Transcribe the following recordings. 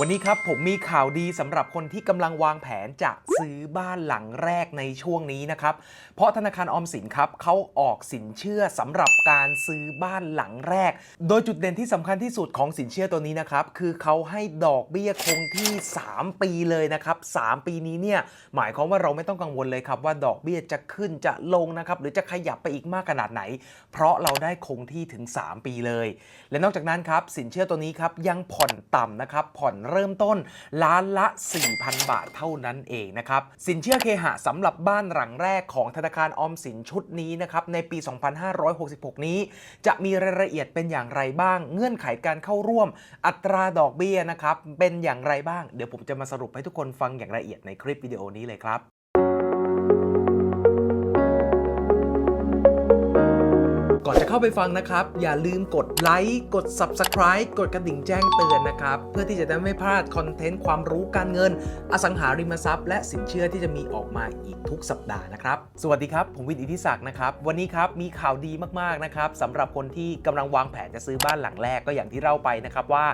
วันนี้ครับผมมีข่าวดีสำหรับคนที่กำลังวางแผนจะซื้อบ้านหลังแรกในช่วงนี้นะครับ เพราะธนาคารออมสินครับเขาออกสินเชื่อสำหรับการซื้อบ้านหลังแรก โดยจุดเด่นที่สำคัญที่สุดของสินเชื่อตัวนี้นะครับ คือเขาให้ดอกเบี้ยคงที่ 3 ปีเลยนะครับ 3 ปีนี้เนี่ยหมายความว่าเราไม่ต้องกังวลเลยครับว่าดอกเบี้ยจะขึ้นจะลงนะครับหรือจะขยับไปอีกมากขนาดไหน เพราะเราได้คงที่ถึง 3 ปีเลย และนอกจากนั้นครับสินเชื่อตัวนี้ครับยังผ่อนต่ำนะครับผ่อนเริ่มต้นล้านละ 4,000 บาทเท่านั้นเองนะครับ สินเชื่อเคหะสำหรับบ้านหลังแรกของธนาคารออมสินชุดนี้นะครับในปี 2566 นี้ จะมีรายละเอียดเป็นอย่างไรบ้าง เงื่อนไขการเข้าร่วม อัตราดอกเบี้ยนะครับเป็นอย่างไรบ้าง เดี๋ยวผมจะมาสรุปให้ทุกคนฟังอย่างละเอียดในคลิปวิดีโอนี้เลยครับ ก่อนจะเข้าไปฟังนะครับ อย่าลืมกดไลค์กด Subscribe กดกระดิ่งแจ้งเตือนนะครับ เพื่อที่จะได้ไม่พลาดคอนเทนต์ความรู้การเงิน อสังหาริมทรัพย์ และสินเชื่อที่จะมีออกมาอีกทุกสัปดาห์นะครับ สวัสดีครับ ผมวินอิทธิศักดิ์นะครับ วันนี้ครับมีข่าวดีมากๆนะครับสำหรับคนที่กำลังวางแผนจะซื้อบ้านหลังแรกก็อย่างที่เล่าไปนะครับว่า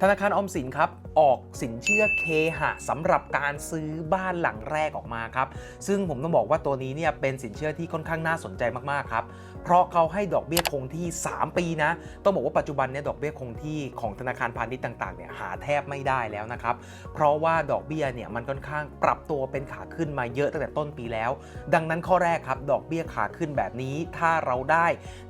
ธนาคารออมสินครับออกสินเชื่อเคหะสำหรับการซื้อบ้านหลังแรกออกมาครับซึ่งผมต้องบอกว่าตัวนี้เนี่ยเป็นสินเชื่อที่ค่อนข้างน่าสนใจมากๆครับ เพราะเขาให้ดอกเบี้ยคงที่ 3 ปีนะ ต้องบอกว่าปัจจุบันเนี่ยดอกเบี้ยคงที่ของธนาคารพาณิชย์ต่างๆเนี่ยหาแทบไม่ได้แล้วนะครับ เพราะว่าดอกเบี้ยเนี่ยมันค่อนข้างปรับตัวเป็นขาขึ้นมาเยอะตั้งแต่ต้นปีแล้ว ดังนั้นข้อแรกครับ ดอกเบี้ยขาขึ้นแบบนี้ ถ้าเราได้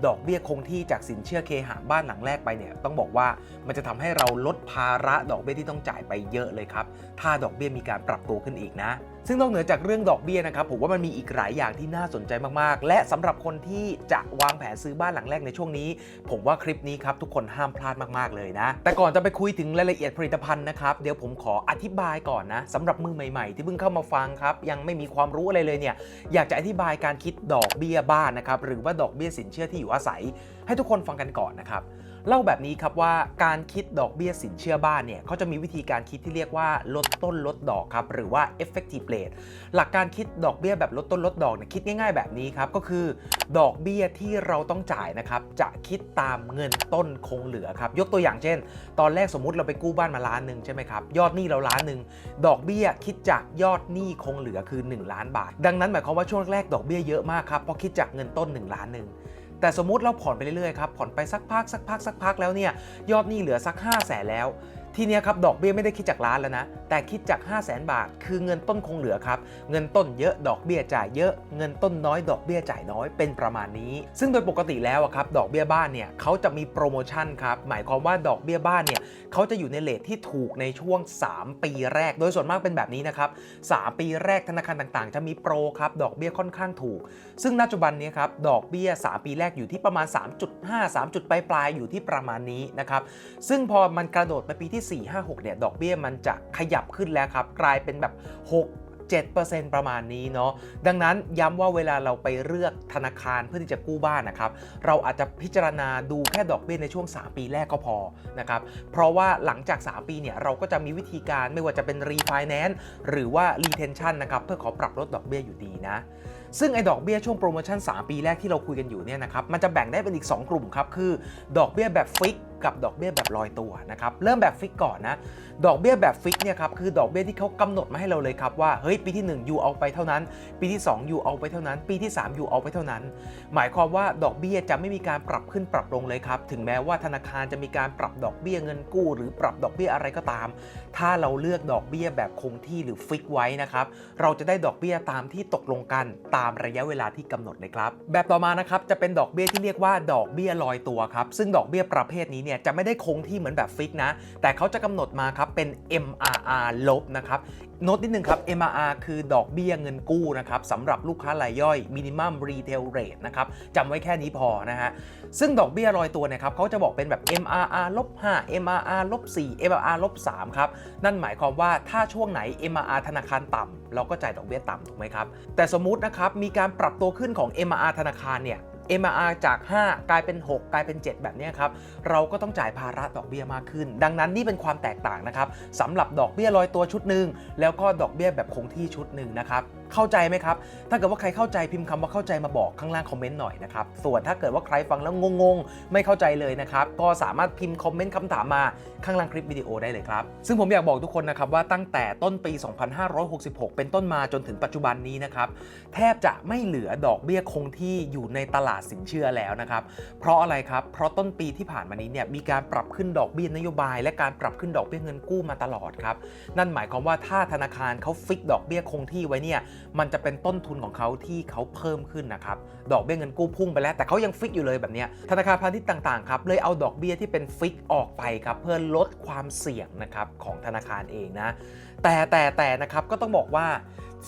ดอกเบี้ยคงที่จากสินเชื่อเคหะบ้านหลังแรกไปเนี่ยต้องบอกว่ามันจะทำให้เราลดภาระดอกเบี้ยที่ต้องจ่ายไปเยอะเลยครับ ถ้าดอกเบี้ยมีการปรับตัวขึ้นอีกนะ ซึ่งนอกเหนือจากเรื่องดอกเบี้ยนะครับผมว่ามันมีอีกหลายอย่างที่น่าสนใจมากๆ และสำหรับคนที่จะวางแผนซื้อบ้านหลังแรกในช่วงนี้ ผมว่าคลิปนี้ครับทุกคนห้ามพลาดมากๆเลยนะ แต่ก่อนจะไปคุยถึงรายละเอียดผลิตภัณฑ์นะครับเดี๋ยวผมขออธิบายก่อนนะสำหรับมือใหม่ๆ ที่เพิ่งเข้ามาฟังครับยังไม่มีความรู้อะไรเลยเนี่ยอยากจะอธิบายการคิดดอกเบี้ยบ้านนะครับหรือว่าดอกเบี้ยสินเชื่อที่อยู่อาศัย ให้ทุกคนฟังกันก่อนนะครับ เล่าแบบนี้ครับว่าการคิดดอกเบี้ยสินเชื่อบ้านเนี่ยเขาจะมีวิธีการคิดที่เรียกว่าลดต้นลดดอกครับหรือว่า effective rate หลักการคิดดอกเบี้ยแบบลดต้นลดดอกเนี่ยคิดง่าย ๆแบบนี้ครับก็คือ ดอกเบี้ยที่เราต้องจ่ายนะครับจะคิดตามเงินต้นคงเหลือครับยกตัวอย่างเช่น ตอนแรกสมมุติเราไปกู้บ้านมาล้านหนึ่งใช่ไหมครับยอดหนี้เราล้านหนึ่งดอกเบี้ยคิดจากยอดหนี้คงเหลือคือ 1 ล้านบาท ดังนั้นหมายความว่าช่วงแรกดอกเบี้ยเยอะมากครับเพราะคิดจากเงินต้น 1 ล้านหนึ่ง แต่สมมุติเราผ่อนไปเรื่อยๆครับผ่อนไปสักพักสักพักสักพักแล้วเนี่ยยอดหนี้เหลือสัก 5 0 0แสนแล้ว ทีนี้ครับดอกเบี้ยไม่ได้คิดจากล้านแล้วนะ แต่คิดจาก 5 0 0แสนบาท คือเงินต้นคงเหลือครับ เงินต้นเยอะดอกเบี้ยจ่ายเยอะ เงินต้นน้อยดอกเบี้ยจ่ายน้อยเป็นประมาณนี้ ซึ่งโดยปกติแล้วอะครับดอกเบี้ยบ้านเนี่ยเขาจะมีโปรโมชั่นครับหมายความว่าดอกเบี้ยบ้านเนี่ยเขาจะอยู่ในเลทที่ถูกในช่วง 3 ปีแรก โดยส่วนมากเป็นแบบนี้นะครับ3ปีแรกธนาคารต่างๆ จะมีโปรครับดอกเบี้ยค่อนข้างถูก ซึ่งปัจจุบันนี้ครับดอกเบี้ย 3 ปีแรกอยู่ที่ประมาณ 3.5 3จุดปลายๆอยู่ที่ประมาณนี้นะครับซึ่งพอมันกระโดดไปปีที่4 5 6 เนี่ยดอกเบี้ยมันจะขยับขึ้นแล้วครับ กลายเป็นแบบ 6 7%ประมาณนี้เนาะดังนั้นย้ำว่าเวลาเราไปเลือกธนาคารเพื่อที่จะกู้บ้านนะครับ เราอาจจะพิจารณาดูแค่ดอกเบี้ยในช่วง 3 ปีแรกก็พอนะครับเพราะว่าหลังจาก 3 ปีเนี่ยเราก็จะมีวิธีการไม่ว่าจะเป็น refinance หรือว่า retention นะครับเพื่อขอปรับลดดอกเบี้ยอยู่ดีนะ ซึ่งไอ้ดอกเบี้ยช่วงโปรโมชั่น 3 ปีแรกที่เราคุยกันอยู่เนี่ยนะครับมันจะแบ่งได้เป็นอีก 2 กลุ่มครับคือ ดอกเบี้ยแบบฟิกกับดอกเบี้ยแบบลอยตัวนะครับเริ่มแบบฟิกก่อนนะดอกเบี้ยแบบฟิกเนี่ยครับคือดอกเบี้ยที่เขากำหนดมาให้เราเลยครับว่าเฮ้ยปีที่1ยูเอาไปเท่านั้น ปีที่2ยูเอาไปเท่านั้น ปีที่3ยูเอาไปเท่านั้น หมายความว่าดอกเบี้ยจะไม่มีการปรับขึ้นปรับลงเลยครับถึงแม้ว่าธนาคารจะมีการปรับดอกเบี้ยเงินกู้ หรือปรับดอกเบี้ยอะไรก็ตาม ถ้าเราเลือกดอกเบี้ยแบบคงที่หรือฟิกไว้นะครับเราจะได้ดอกเบี้ยตามที่ตกลงกันตามระยะเวลาที่กำหนดเลยครับแบบต่อมานะครับจะเป็นดอกเบี้ยที่เรียกว่าดอกเบี้ยลอยตัวครับซึ่งดอกเบี้ยประเภทนี้เนี่ยจะไม่ได้คงที่เหมือนแบบฟิกนะ แต่เขาจะกำหนดมาครับเป็น MRR ลบนะครับโน้ตนิดนึงครับ MRR คือดอกเบี้ยเงินกู้นะครับสำหรับลูกค้ารายย่อย Minimum Retail Rate นะครับจำไว้แค่นี้พอนะฮะ ซึ่งดอกเบี้ยลอยตัวเนี่ยครับเขาจะบอกเป็นแบบ MRR ลบ5 MRR ลบ4 MRR ลบ3ครับ นั่นหมายความว่าถ้าช่วงไหน MRR ธนาคารต่ำเราก็จ่ายดอกเบี้ยต่ำถูกไหมครับ แต่สมมุตินะครับมีการปรับตัวขึ้นของ MRR ธนาคารเนี่ย MRR จาก 5 กลายเป็น 6 กลายเป็น 7 แบบนี้ครับ เราก็ต้องจ่ายภาระดอกเบี้ยมากขึ้น ดังนั้นนี่เป็นความแตกต่างนะครับสำหรับดอกเบี้ยลอยตัวชุดหนึ่งแล้วก็ดอกเบี้ยแบบคงที่ชุดหนึ่งนะครับเข้าใจไหมครับ ถ้าเกิดว่าใครเข้าใจพิมพ์คำว่าเข้าใจมาบอกข้างล่างคอมเมนต์หน่อยนะครับ ส่วนถ้าเกิดว่าใครฟังแล้วงงๆ ไม่เข้าใจเลยนะครับ ก็สามารถพิมพ์คอมเมนต์คำถามมาข้างล่างคลิปวิดีโอได้เลยครับ ซึ่งผมอยากบอกทุกคนนะครับว่าตั้งแต่ต้นปี 2566 เป็นต้นมาจนถึงปัจจุบันนี้นะครับแทบจะไม่เหลือดอกเบี้ยคงที่อยู่ในตลาดสินเชื่อแล้วนะครับ เพราะอะไรครับ เพราะต้นปีที่ผ่านมานี้เนี่ยมีการปรับขึ้นดอกเบี้ยนโยบาย และการปรับขึ้นดอกเบี้ยเงินกู้มาตลอดครับ นั่นหมายความว่าถ้าธนาคารเขาฟิกดอกเบี้ยคงที่ไว้เนี่ยมันจะเป็นต้นทุนของเขาที่เขาเพิ่มขึ้นนะครับดอกเบี้ยเงินกู้พุ่งไปแล้ว แต่เขายังฟิกอยู่เลยแบบนี้ธนาคารพาณิชย์ต่างๆครับเลยเอาดอกเบี้ยที่เป็นฟิกออกไปครับเพื่อลดความเสี่ยงนะครับของธนาคารเองนะแต่แต่แต่นะครับก็ต้องบอกว่า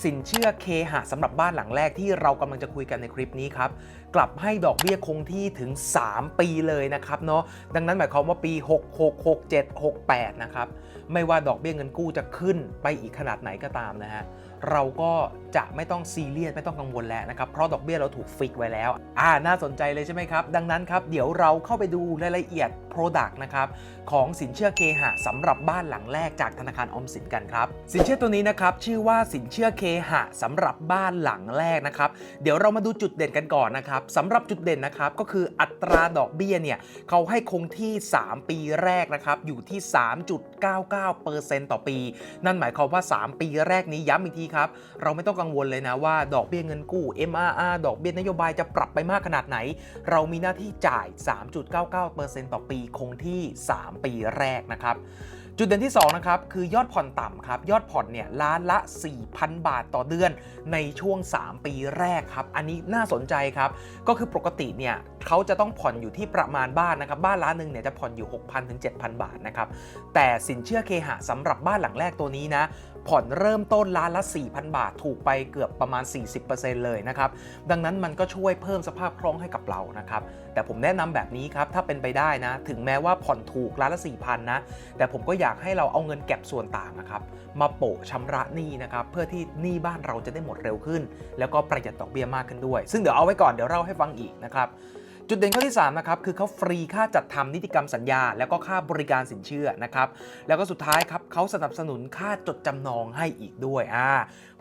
สินเชื่อเคหะสำหรับบ้านหลังแรกที่เรากำลังจะคุยกันในคลิปนี้ครับ กลับให้ดอกเบี้ยคงที่ถึง 3 ปีเลยนะครับเนาะดังนั้นหมายความว่าปี 66 67 68 นะครับ ไม่ว่าดอกเบี้ยเงินกู้จะขึ้นไปอีกขนาดไหนก็ตามนะฮะ เราก็จะไม่ต้องซีเรียสไม่ต้องกังวลแล้วนะครับเพราะดอกเบี้ยเราถูกฟิกไว้แล้ว อ่าน่าสนใจเลยใช่ไหมครับ ดังนั้นครับเดี๋ยวเราเข้าไปดูรายละเอียด Product นะครับของสินเชื่อเคหะสำหรับบ้านหลังแรกจากธนาคารออมสินกันครับ สินเชื่อตัวนี้นะครับชื่อว่าสินเชื่อเคหะสำหรับบ้านหลังแรกนะครับเดี๋ยวเรามาดูจุดเด่นกันก่อนนะครับสำหรับจุดเด่นนะครับก็คืออัตราดอกเบี้ยเนี่ยเขาให้คงที่ 3 ปีแรกนะครับอยู่ที่ 3.99%ต่อปี นั่นหมายความว่า 3 ปีแรกนี้ย้ำอีกทีครับเราไม่ต้องกังวลเลยนะว่าดอกเบี้ยเงินกู้ MRR ดอกเบี้ยนโยบายจะปรับไปมากขนาดไหน เรามีหน้าที่จ่าย 3.99%ต่อปีคงที่ 3 ปีแรกนะครับจุดเด่นที่2นะครับคือยอดผ่อนต่ำครับยอดผ่อนเนี่ยล้านละ 4,000 บาทต่อเดือนในช่วง 3 ปีแรกครับ อันนี้น่าสนใจครับ ก็คือปกติเนี่ยเขาจะต้องผ่อนอยู่ที่ประมาณบ้านนะครับบ้านล้านหนึ่งเนี่ยจะผ่อนอยู่ 6,000ถึง7,000 บาทนะครับแต่สินเชื่อเคหะสำหรับบ้านหลังแรกตัวนี้นะผ่อนเริ่มต้นล้านละ 4,000 บาท ถูกไปเกือบประมาณ 40%เลยนะครับ ดังนั้นมันก็ช่วยเพิ่มสภาพคล่องให้กับเรานะครับ แต่ผมแนะนำแบบนี้ครับ ถ้าเป็นไปได้นะ ถึงแม้ว่าผ่อนถูกล้านละ 4,000 นะ แต่ผมก็อยากให้เราเอาเงินเก็บส่วนต่างนะครับ มาโปะชำระหนี้นะครับ เพื่อที่หนี้บ้านเราจะได้หมดเร็วขึ้น แล้วก็ประหยัดดอกเบี้ยมากขึ้นด้วย ซึ่งเดี๋ยวเอาไว้ก่อน เดี๋ยวเล่าให้ฟังอีกนะครับ จุดเด่นข้อที่3นะครับคือเขาฟรีค่าจัดทำนิติกรรมสัญญา แล้วก็ค่าบริการสินเชื่อนะครับแล้วก็สุดท้ายครับเขาสนับสนุนค่าจดจำนองให้อีกด้วยอ่า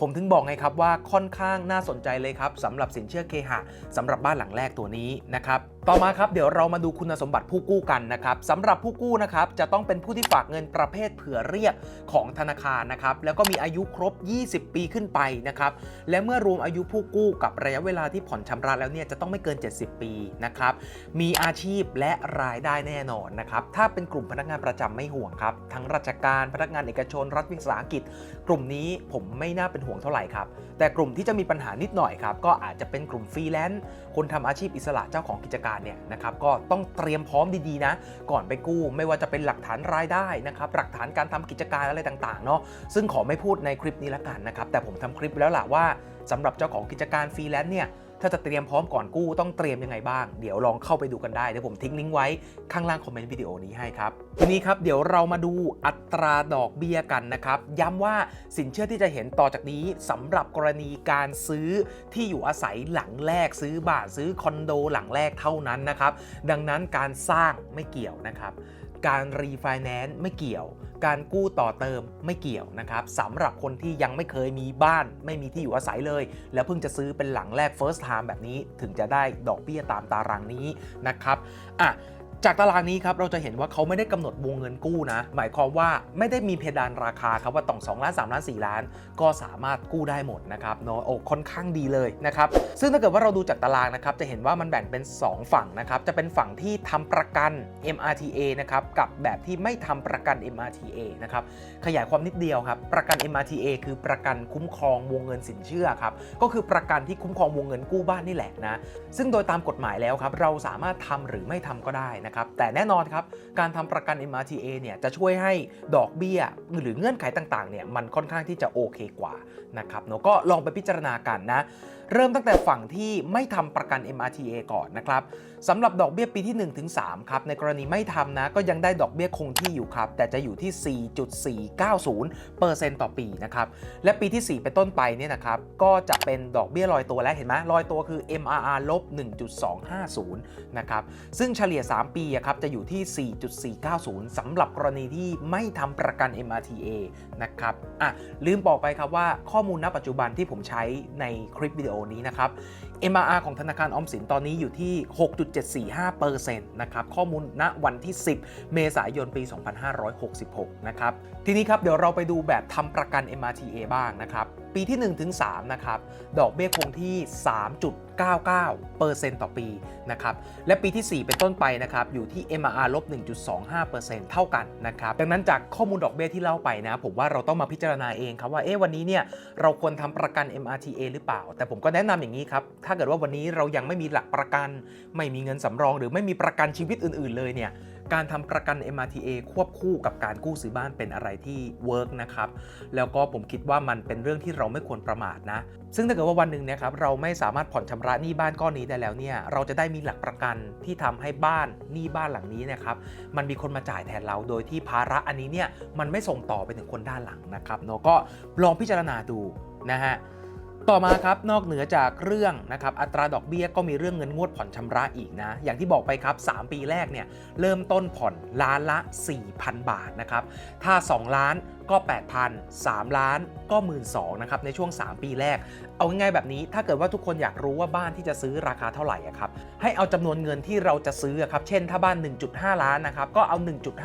ผมถึงบอกไงครับว่าค่อนข้างน่าสนใจเลยครับสำหรับสินเชื่อเคหะสำหรับบ้านหลังแรกตัวนี้นะครับต่อมาครับเดี๋ยวเรามาดูคุณสมบัติผู้กู้กันนะครับสำหรับผู้กู้นะครับจะต้องเป็นผู้ที่ฝากเงินประเภทเผื่อเรียกของธนาคารนะครับแล้วก็มีอายุครบ 20 ปีขึ้นไปนะครับและเมื่อรวมอายุผู้กู้กับระยะเวลาที่ผ่อนชำระแล้วเนี่ยจะต้องไม่เกิน 70 ปีนะครับมีอาชีพและรายได้แน่นอนนะครับถ้าเป็นกลุ่มพนักงานประจำไม่ห่วงครับทั้งราชการพนักงานเอกชน รัฐวิสาหกิจ กลุ่มนี้ผมไม่น่าเป็นห่วงเท่าไหร่ครับ แต่กลุ่มที่จะมีปัญหานิดหน่อยครับ ก็อาจจะเป็นกลุ่มฟรีแลนซ์คนทำอาชีพอิสระเจ้าของกิจการเนี่ยนะครับก็ต้องเตรียมพร้อมดีๆนะ ก่อนไปกู้ ไม่ว่าจะเป็นหลักฐานรายได้นะครับหลักฐานการทำกิจการอะไรต่างๆเนาะซึ่งขอไม่พูดในคลิปนี้ละกันนะครับแต่ผมทำคลิปแล้วล่ะว่าสำหรับเจ้าของกิจการฟรีแลนซ์เนี่ย ถ้าจะเตรียมพร้อมก่อนกู้ต้องเตรียมยังไงบ้าง เดี๋ยวลองเข้าไปดูกันได้เดี๋ยวผมทิ้งลิงก์ไว้ข้างล่างคอมเมนต์วิดีโอนี้ให้ครับทีนี้ครับเดี๋ยวเรามาดูอัตราดอกเบี้ยกันนะครับย้ำว่าสินเชื่อที่จะเห็นต่อจากนี้สำหรับกรณีการซื้อที่อยู่อาศัยหลังแรกซื้อบ้านซื้อคอนโดหลังแรกเท่านั้นนะครับดังนั้นการสร้างไม่เกี่ยวนะครับ การรีไฟแนนซ์ไม่เกี่ยว การกู้ต่อเติมไม่เกี่ยวนะครับสำหรับคนที่ยังไม่เคยมีบ้าน ไม่มีที่อยู่อาศัยเลย แล้วเพิ่งจะซื้อเป็นหลังแรก first time แบบนี้ถึงจะได้ดอกเบี้ยตามตารางนี้นะครับอะ จากตารางนี้ครับเราจะเห็นว่าเขาไม่ได้กำหนดวงเงินกู้นะ หมายความว่าไม่ได้มีเพดานราคาครับว่าต้อง2ล้าน3ล้าน4ล้าน ก็สามารถกู้ได้หมดนะครับเนาะโอ้ค่อนข้างดีเลยนะครับซึ่งถ้าเกิดว่าเราดูจากตารางนะครับจะเห็นว่ามันแบ่งเป็น 2 ฝั่งนะครับจะเป็นฝั่งที่ทำประกัน MRTA นะครับกับแบบที่ไม่ทำประกัน MRTA นะครับขยายความนิดเดียวครับประกัน MRTA คือประกันคุ้มครองวงเงินสินเชื่อครับก็คือประกันที่คุ้มครองวงเงินกู้บ้านนี่แหละนะซึ่งโดยตามกฎหมายแล้วครับเราสามารถทำหรือไม่ทำก็ได้นะครับ แต่แน่นอนครับ การทำประกัน MRTA เนี่ยจะช่วยให้ดอกเบี้ยหรือเงื่อนไขต่างๆเนี่ยมันค่อนข้างที่จะโอเคกว่านะครับเนาะก็ลองไปพิจารณากันนะ เริ่มตั้งแต่ฝั่งที่ไม่ทำประกัน MRTA ก่อนนะครับสำหรับดอกเบี้ยปีที่ 1-3 ครับ ในกรณีไม่ทำนะ ก็ยังได้ดอกเบี้ยคงที่อยู่ครับ แต่จะอยู่ที่ 4.490%ต่อปีนะครับ และปีที่ 4 เป็นต้นไปเนี่ยนะครับก็จะเป็นดอกเบี้ยลอยตัวแล้วเห็นไหมลอยตัวคือ MRR ลบ1.250นะครับซึ่งเฉลี่ย 3 ปีปีครับจะอยู่ที่ 4.490สำหรับกรณีที่ไม่ทำประกัน MRTA นะครับอะลืมบอกไปครับว่าข้อข้อมูลณปัจจุบันที่ผมใช้ในคลิปวิดีโอนี้นะครับ MRR ของธนาคารออมสินตอนนี้อยู่ที่ 6.745%นะครับข้อมูลณวันที่ 10 เมษายนปี 2566 นะครับ ทีนี้ครับเดี๋ยวเราไปดูแบบทำประกัน MRTA บ้างนะครับ ปีที่1-3นะครับ ดอกเบี้ยคงที่ 3.99%ต่อปีนะครับ และปีที่ 4 เป็นต้นไปนะครับ อยู่ที่ MRR ลบ 1.25%เท่ากันนะครับ ดังนั้นจากข้อมูลดอกเบี้ยที่เล่าไปนะ ผมว่าเราต้องมาพิจารณาเองครับว่า เอ๊ะวันนี้เนี่ยเราควรทำประกัน MRTA หรือเปล่า แต่ผมก็แนะนำอย่างนี้ครับ ถ้าเกิดว่าวันนี้เรายังไม่มีหลักประกัน ไม่มีเงินสำรอง หรือไม่มีประกันชีวิตอื่น ๆ เลยเนี่ย การทำประกัน MRTA ควบคู่กับการกู้ซื้อบ้านเป็นอะไรที่เวิร์กนะครับ แล้วก็ผมคิดว่ามันเป็นเรื่องที่เราไม่ควรประมาทนะ ซึ่งถ้าเกิดว่าวันหนึ่งเนะครับเราไม่สามารถผ่อนชำระหนี้บ้านก้อนนี้ได้แล้วเนี่ย เราจะได้มีหลักประกันที่ทำให้บ้านหนี้บ้านหลังนี้นะครับ มันมีคนมาจ่ายแทนเราโดยที่ภาระอันนี้เนี่ยมันไม่ส่งต่อไปถึงคนด้านหลังนะครับเนาะก็ลองพิจารณาดูนะฮะ ต่อมาครับนอกเหนือจากเรื่องนะครับอัตราดอกเบี้ยก็มีเรื่องเงินงวดผ่อนชำระอีกนะ อย่างที่บอกไปครับ 3 ปีแรกเนี่ยเริ่มต้นผ่อนล้านละ 4,000 บาทนะครับถ้า 2 ล้าน ก็ 8,000 3 ล้านก็1 2ื่นนะครับในช่วง 3 ปีแรก เอาง่ายๆแบบนี้ถ้าเกิดว่าทุกคนอยากรู้ว่าบ้านที่จะซื้อราคาเท่าไหร่อะครับให้เอาจำนวนเงินที่เราจะซื้ออะครับเช่นถ้าบ้าน 1.5 ล้านนะครับก็เอา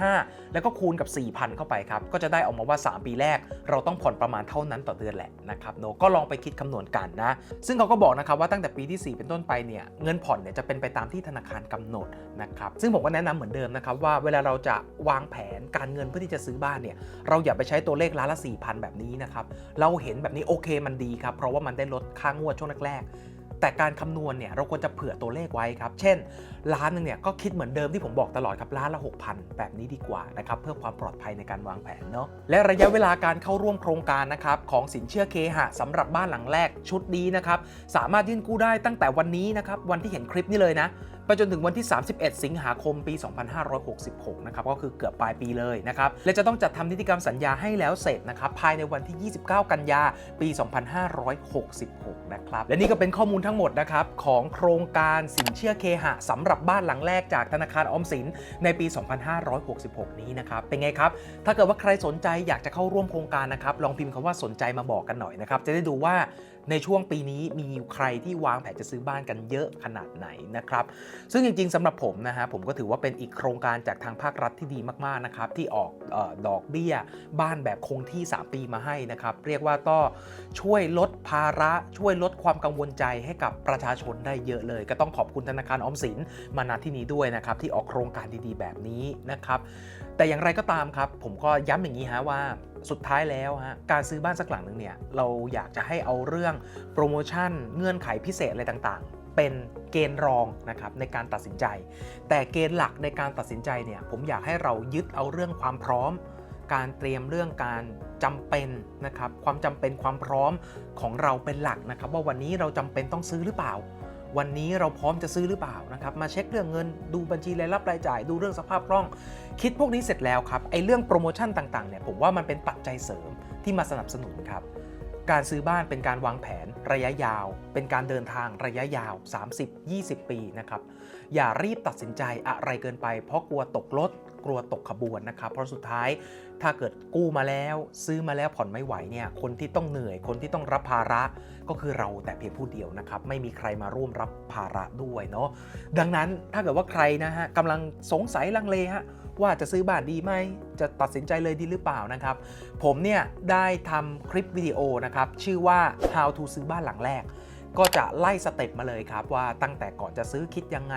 1.5 แล้วก็คูณกับ 4,000 เข้าไปครับก็จะได้ออกมาว่า 3 ปีแรก เราต้องผ่อนประมาณเท่านั้นต่อเดือนแหละนะครับโนก็ลองไปคิดคำนวณกันนะ ซึ่งเขาก็บอกนะครับว่าตั้งแต่ปีที่ 4 เป็นต้นไปเนี่ยเงินผ่อนเนี่ยจะเป็นไปตามที่ธนาคารกำหนดนะครับซึ่งผมก็แนะนำเหมือนเดิมนะครับว่าเวลาเราจะวางแผนการเงินเพื่อที่จะซื้อบ้านเนี่ยเราอย่าไปใช้ช้ตัวเลขล้านละ 4,000 แบบนี้นะครับ เราเห็นแบบนี้โอเคมันดีครับ เพราะว่ามันได้ลดค่างวดช่วงแรกๆ แต่การคำนวณเนี่ยเราควรจะเผื่อตัวเลขไว้ครับ เช่นล้านหนึงเนี่ยก็คิดเหมือนเดิมที่ผมบอกตลอดครับล้านละ 6,000 แบบนี้ดีกว่านะครับเพื่อความปลอดภัยในการวางแผนเนาะ และระยะเวลาการเข้าร่วมโครงการนะครับของสินเชื่อเคหะสำหรับบ้านหลังแรกชุดนี้นะครับสามารถยื่นกู้ได้ตั้งแต่วันนี้นะครับวันที่เห็นคลิปนี้เลยนะ ไปจนถึงวันที่ 31 สิงหาคมปี 2566 นะครับก็คือเกือบปลายปีเลยนะครับและจะต้องจัดทำนิติกรรมสัญญาให้แล้วเสร็จนะครับภายในวันที่ 29 กันยาปี 2566 นะครับและนี่ก็เป็นข้อมูลทั้งหมดนะครับของโครงการสินเชื่อเคหะสำหรับบ้านหลังแรกจากธนาคารออมสินในปี 2566 นี้นะครับเป็นไงครับ ถ้าเกิดว่าใครสนใจอยากจะเข้าร่วมโครงการนะครับลองพิมพ์คำว่าสนใจมาบอกกันหน่อยนะครับจะได้ดูว่า ในช่วงปีนี้มีใครที่วางแผนจะซื้อบ้านกันเยอะขนาดไหนนะครับ ซึ่งจริง ๆสำหรับผมนะฮะผมก็ถือว่าเป็นอีกโครงการจากทางภาครัฐที่ดีมากๆนะครับที่ออกออดอกเบี้ยบ้านแบบคงที่ 3 ปีมาให้นะครับเรียกว่าก็ช่วยลดภาระช่วยลดความกังวลใจให้กับประชาชนได้เยอะเลย ก็ต้องขอบคุณธนาคารออมสินมาณที่นี้ด้วยนะครับที่ออกโครงการดีๆ แบบนี้นะครับแต่อย่างไรก็ตามครับ ผมก็ย้ำอย่างนี้ฮะว่า สุดท้ายแล้วฮะการซื้อบ้านสักหลังหนึ่งเนี่ยเราอยากจะให้เอาเรื่องโปรโมชั่นเงื่อนไขพิเศษอะไรต่างๆ เป็นเกณฑ์รองนะครับในการตัดสินใจ แต่เกณฑ์หลักในการตัดสินใจเนี่ยผมอยากให้เรายึดเอาเรื่องความพร้อม การเตรียมเรื่องการจำเป็นนะครับความจำเป็นความพร้อมของเราเป็นหลักนะครับว่าวันนี้เราจำเป็นต้องซื้อหรือเปล่า วันนี้เราพร้อมจะซื้อหรือเปล่านะครับมาเช็คเรื่องเงินดูบัญชีรายรับรายจ่าย ดูเรื่องสภาพคล่อง คิดพวกนี้เสร็จแล้วครับไอ้เรื่องโปรโมชั่นต่างๆเนี่ยผมว่ามันเป็นปัจจัยเสริมที่มาสนับสนุนครับการซื้อบ้านเป็นการวางแผนระยะยาว เป็นการเดินทางระยะยาว 30-20 ปีนะครับ อย่ารีบตัดสินใจอะไรเกินไป เพราะกลัวตกรถ กลัวตกขบวนนะครับ เพราะสุดท้ายถ้าเกิดกู้มาแล้วซื้อมาแล้วผ่อนไม่ไหวเนี่ยคนที่ต้องเหนื่อย คนที่ต้องรับภาระก็คือเราแต่เพียงผู้เดียวนะครับ ไม่มีใครมาร่วมรับภาระด้วยเนาะดังนั้นถ้าเกิดว่าใครนะฮะกำลังสงสัยลังเลฮะว่าจะซื้อบ้านดีไหม จะตัดสินใจเลยดีหรือเปล่านะครับ ผมเนี่ยได้ทำคลิปวิดีโอนะครับ ชื่อว่า how to ซื้อบ้านหลังแรก ก็จะไล่สเต็ปมาเลยครับว่าตั้งแต่ก่อนจะซื้อคิดยังไง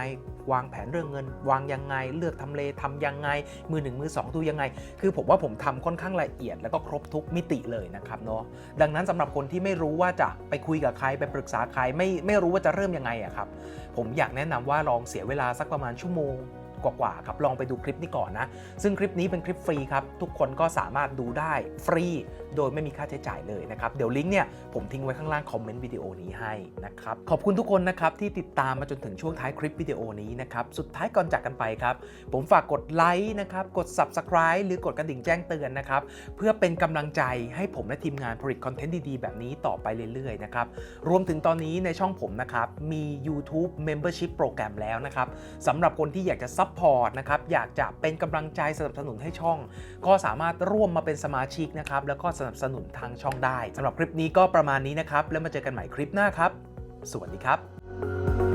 วางแผนเรื่องเงิน วางยังไง เลือกทำเลทำยังไง มือหนึ่งมือสองดูยังไง คือผมว่าผมทำค่อนข้างละเอียด แล้วก็ครบทุกมิติเลยนะครับเนาะดังนั้นสำหรับคนที่ไม่รู้ว่าจะไปคุยกับใครไปปรึกษาใครไม่ไม่รู้ว่าจะเริ่มยังไงอะครับผมอยากแนะนำว่าลองเสียเวลาสักประมาณชั่วโมง กว่าๆครับลองไปดูคลิปนี้ก่อนนะ ซึ่งคลิปนี้เป็นคลิปฟรีครับ ทุกคนก็สามารถดูได้ฟรี โดยไม่มีค่าใช้จ่ายเลยนะครับ เดี๋ยวลิงก์เนี่ยผมทิ้งไว้ข้างล่างคอมเมนต์วิดีโอนี้ให้นะครับ ขอบคุณทุกคนนะครับที่ติดตามมาจนถึงช่วงท้ายคลิปวิดีโอนี้นะครับ สุดท้ายก่อนจากกันไปครับ ผมฝากกดไลค์นะครับกด Subscribe หรือกดกระดิ่งแจ้งเตือนนะครับเพื่อเป็นกำลังใจให้ผมและทีมงานผลิตคอนเทนต์ดีๆแบบนี้ต่อไปเรื่อยๆนะครับรวมถึงตอนนี้ในช่องผมนะครับมี YouTube Membership โปรแกรมแล้วนะครับสำหรับคนที่อยากจะซัพพอร์ตนะครับอยากจะเป็นกำลังใจสนับสนุนให้ช่อง ก็สามารถร่วมมาเป็นสมาชิกนะครับแล้วก็สนับสนุนทางช่องได้สำหรับคลิปนี้ก็ประมาณนี้นะครับ แล้วมาเจอกันใหม่คลิปหน้าครับ สวัสดีครับ